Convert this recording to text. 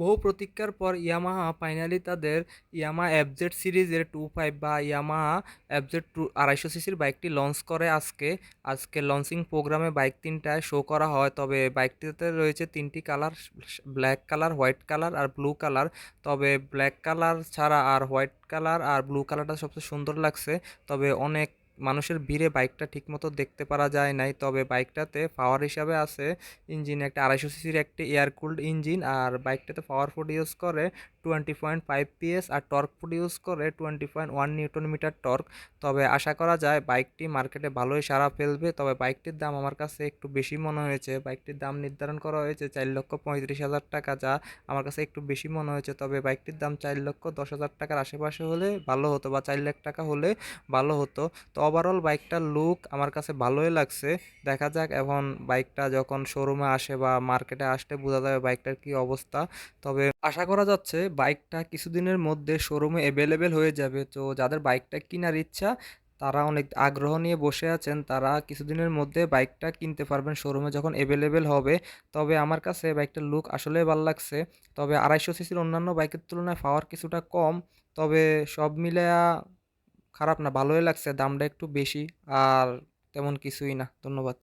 বহু প্রতীক্ষার পর ইয়ামাহা ফাইনালি তাদের ইয়ামাহা এফজেড সিরিজের টু ফাইভ বা ইয়ামাহা এফজেড টু আড়াইশো সিসির বাইকটি লঞ্চ করে আজকে। আজকে লঞ্চিং প্রোগ্রামে বাইক তিনটায় শো করা হয়। তবে বাইকটিতে রয়েছে তিনটি colour black colour white colour আর ব্লু কালার তবে ব্ল্যাক কালার ছাড়া আর হোয়াইট কালার আর ব্লু কালারটা সবচেয়ে সুন্দর লাগছে। তবে অনেক মানুষের ভিড়ে বাইকটা ঠিকমতো দেখতে পারা যায় নাই। তবে বাইকটাতে পাওয়ার হিসাবে আছে। ইঞ্জিন একটা আড়াইশো সিসির একটি এয়ার কুলড ইঞ্জিন আর বাইকটাতে পাওয়ার ইউজ করে। টোয়েন্টি পয়েন্ট ফাইভ পিএস আর টর্ক প্রডিউস করে twenty point one newton metre torque. তবে আশা করা যায় বাইকটি মার্কেটে ভালোই সাড়া ফেলবে। তবে বাইকটির দাম আমার কাছে একটু বেশি মনে হয়েছে। বাইকটির দাম নির্ধারণ করা হয়েছে চার লক্ষ পঁয়ত্রিশ হাজার টাকা, যা আমার কাছে একটু বেশি মনে হয়েছে। তবে বাইকটির দাম চার লক্ষ দশ হাজার টাকার আশেপাশে হলে ভালো হতো বা চার লাখ টাকা হলে ভালো হতো। তো ওভারঅল বাইকটার লুক আমার কাছে ভালোই লাগছে। দেখা যাক এখন বাইকটা যখন শোরুমে আসে বা মার্কেটে আসলে বোঝা যাবে বাইকটার কি অবস্থা। তবে আশা করা যাচ্ছে বাইকটা কিছুদিনের মধ্যে শোরুমে অ্যাভেলেবেল হয়ে যাবে। তো যাদের বাইকটা কেনার ইচ্ছা, তারা অনেক আগ্রহ নিয়ে বসে আছেন, তারা কিছুদিনের মধ্যে বাইকটা কিনতে পারবেন শোরুমে যখন অ্যাভেলেবেল হবে। তবে আমার কাছে বাইকটার লুক আসলেই ভালো লাগছে। তবে আড়াইশো সিসির অন্যান্য বাইকের তুলনায় পাওয়ার কিছুটা কম। তবে সব মিলে খারাপ না, ভালোই লাগছে। দামটা একটু বেশি, আর তেমন কিছুই না। ধন্যবাদ।